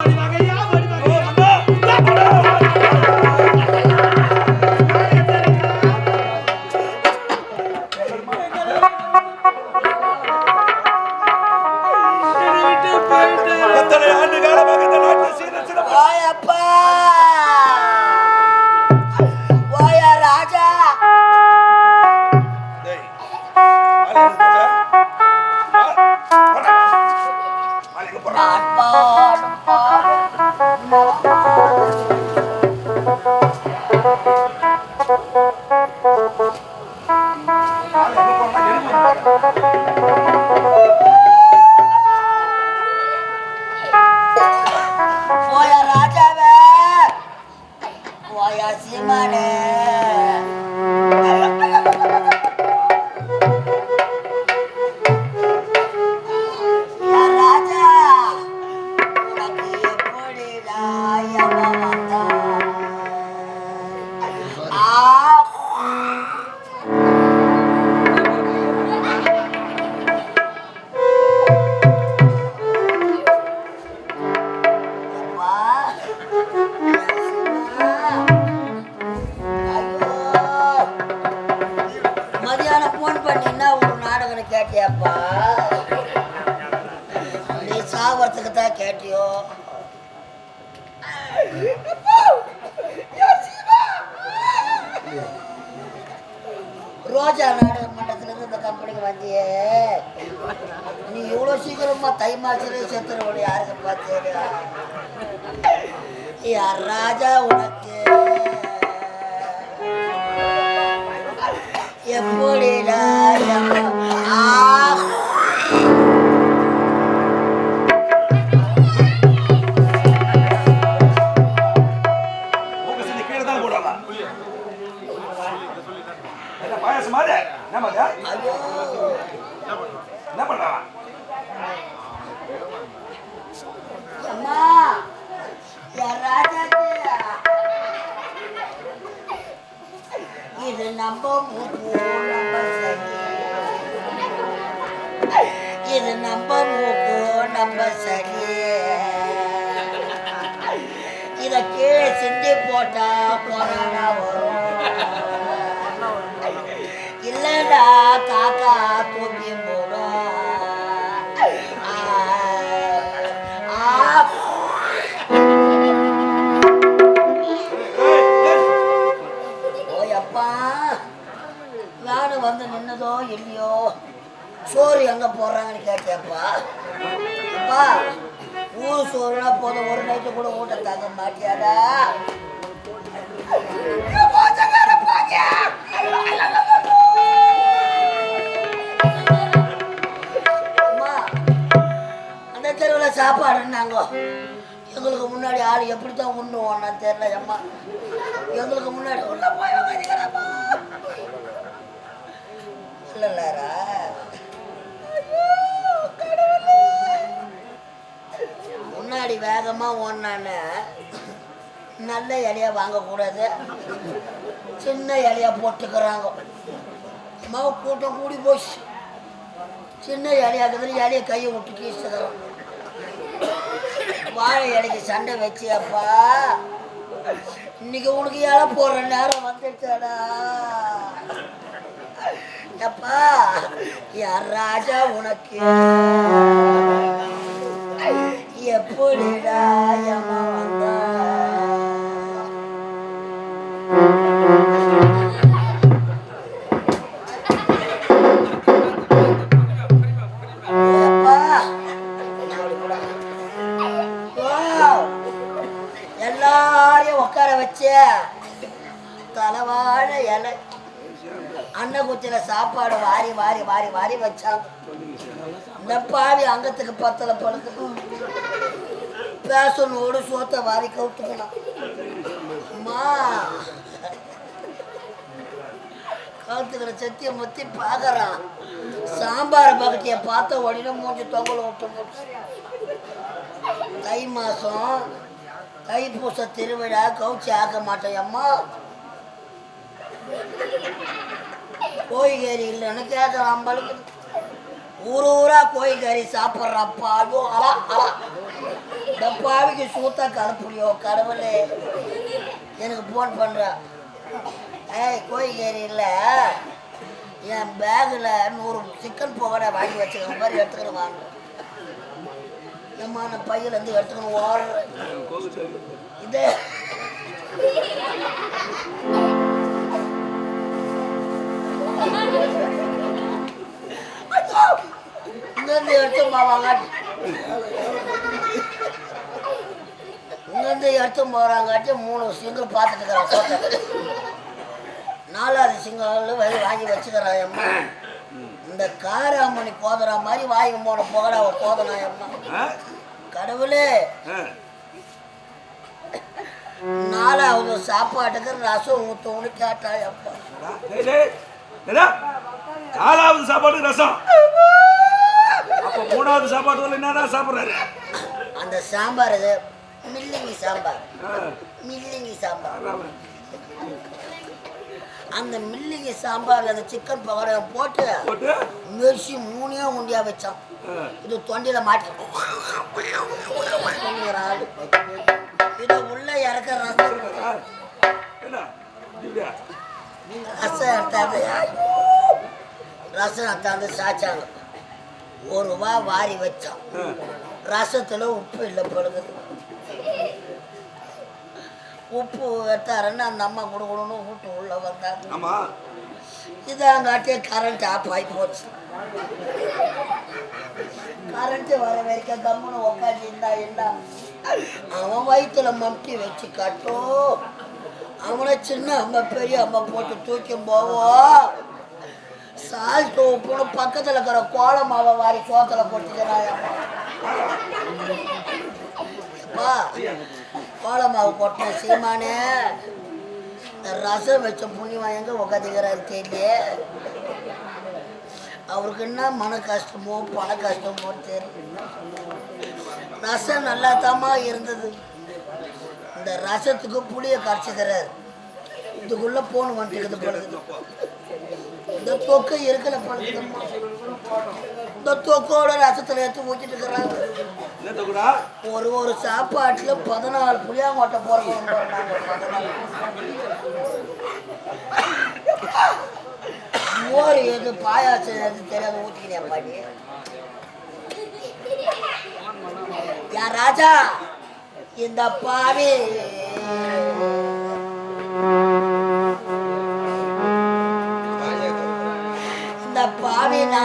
வகையில் ஓய சீமானே யா கேட்டியாப்பா நீ சாவறதுக்கு தான் கேட்டியோ? ரோஜா நாடக மன்றத்துல இருந்து இந்த கம்பெனிக்கு வந்தியே. நீ இவ்வளவு சீக்கிரமா தை மாசத்துல செத்துருவோம் யாருக்கு பார்த்தேன் யார் ராஜா உனக்கு. எப்படி ராஜா பாயாசம் மாதிரி? என்ன என்ன பண்றான்? இது நம்ம மூக்கு நம்ம சரி இது நம்ம மூக்கு நம்ம சரி இத கீழே சிந்தி போட்டா போறானா வரும். இல்லடா காக்கா தூக்கி போடும் ஆ, வந்து நின்னதோ இல்லையோ? சோறு எங்க போடுறாங்கன்னு கேட்டியப்பா? அப்பா ஊர் சோறுனா போதும் ஒரு நைட்டு கூட ஊட்ட தாங்க மாட்டியாடா? சாப்பாடுன்னாங்கோ. எங்களுக்கு முன்னாடி ஆள் எப்படி தான் உண்ணுவோம்னா தெரியல அம்மா. எங்களுக்கு முன்னாடி உள்ள போய் உக்காந்துக்கிறப்பா. இல்லைல்லரா முன்னாடி வேகமாக ஓடினானே நல்ல இலையா வாங்கக்கூடாது. சின்ன இலையா போட்டுக்கிறாங்க. அம்மாவை கூட்டம் கூடி போச்சு. சின்ன இலையாக்குதுன்னு இலையை கையை விட்டு கீசுக்கிறோம். வாழை இலைக்கு சண்டை வச்சியப்பா. இன்னைக்கு உனக்கு இலை போடுற நேரம் வந்துடுச்சாடா அப்பா யார் ராஜா உனக்கு. உட்கார வச்சு தலைவாழ இலை. அன்னகுத்தில சாப்பாடு வாரி வாரி வாரி வாரி வச்சாங்க இந்த பாவி அங்கத்துக்கு பத்தல படுத்து பேசனோடு சோத்தை வாரி கவுத்துக்கணும். அம்மா. கவுத்துக்கிற சத்தியை முத்தி பார்க்குறான் சாம்பார் பக்கத்திய பார்த்த உடனே மூஞ்சி தொங்கல் விட்டு தை மாசம் தைப்பூச திருவிழா கவுச்சி ஆக்க மாட்டேயம்மா அம்மா. கோழிக்கறி இல்லைன்னு கேட்குற அம்பளுக்கு ஊர் ஊரா கோழிக்கறி சாப்பிட்றப்பா. ஐயோ அலா அலா இந்த பாவிக்கு சூத்தா கலப்புலியோ கடவுளே. எனக்கு ஃபோன் பண்ணுறா ஏய் இல்லை. என் பேக்கில் நூறு சிக்கன் பகோடா வாங்கி வச்சுக்கிற மாதிரி எடுத்துக்கிட்டு வாங்க ஏம்மா நான் பையிலேருந்து எடுத்துக்கணும் ஓடுறேன் இதே. ஐயோ! இங்கேருந்து எடுத்து போவாங்க இங்கேருந்து எடுத்து போகிறாங்காட்டி மூணு சிங்கிள் பார்த்துட்டு இருக்கிறான் நாலாவது சிங்கிள் வெளியே வாங்கி வச்சுக்கிறான் அம்மா. இந்த காராமணி கோதரா மாதிரி வாங்கி போன புகழா கோதனா அம்மா? கடவுளே. நாலாவது சாப்பாட்டுக்கு ரசம் ஊற்றணும்னு கேட்டா அப்பா? நாலாவது சாப்பாடு ரசம்? அப்ப மூணாவது சாப்பாடு என்னடா சாப்பிடுறாரு? அந்த சாம்பார் இது மில்லிங்கி சாம்பார். மில்லிங்கி சாம்பார். அந்த மில்லிங்கி சாம்பார் அந்த சிக்கன் பகோடா போட்டு போட்டு? மெரிசி மூணையும் உண்டியா வச்சான். இது தொண்டியில மாட்டி ஆள் இதை உள்ள இறக்க ரசம்? ரசம் எடுத்தாந்து ரசம் எடுத்தாந்து சாய்ச்சாங்க ஒரு ரூபா வாரி வச்சான். ரசத்துல உப்பு இல்லை படுகுது உப்பு எடுத்தாருன்னு அந்த அம்மா கொடுக்கணும்னு வீட்டு உள்ள வந்தாங்க. ஆமா. இதாங்காட்டியே கரண்ட் ஆஃப் ஆகி போச்சு. கரண்ட் வர வரைக்கும் கம்முன்னு உட்காந்து இருந்தா என்ன? அவன் வயிற்றுல மம்டி வச்சு கட்டும். அவனை சின்ன அம்மா பெரிய அம்மா போட்டு தூக்கி போவோம். சால்ட்டு உப்புன்னு பக்கத்தில் இருக்கிற கோல மாவை வாரி சோத்துல கொட்டிக்கிறான் அப்பா கோல மாவு சீமானே. ரசம் வச்ச புண்ணியவன் எங்கே உட்காந்துக்கிறாரு தெரியல அவருக்கு என்ன மன கஷ்டமோ பண கஷ்டமோ தெரியல. ரசம் நல்லா இருந்தது. இந்த ரசத்துக்கு புளிய கரைச்சிக்கிறார். இதுக்குள்ள போன் வந்துட்டு படுக்குது இந்த தொக்கு இருக்கல படுக்குதும்மா இந்த தொக்கோட ரசத்துல எடுத்து ஊற்றிட்டு இருக்கிறாங்க. ஒரு ஒரு சாப்பாட்டுல பதினாலு புளியாங்கோட்டை போறோம் மோர் எது பாயாசம் எது தெரியாது ஊத்திக்கிறியா பாட்டி. யா ராஜா? இந்த பாவி. இந்த பாவினா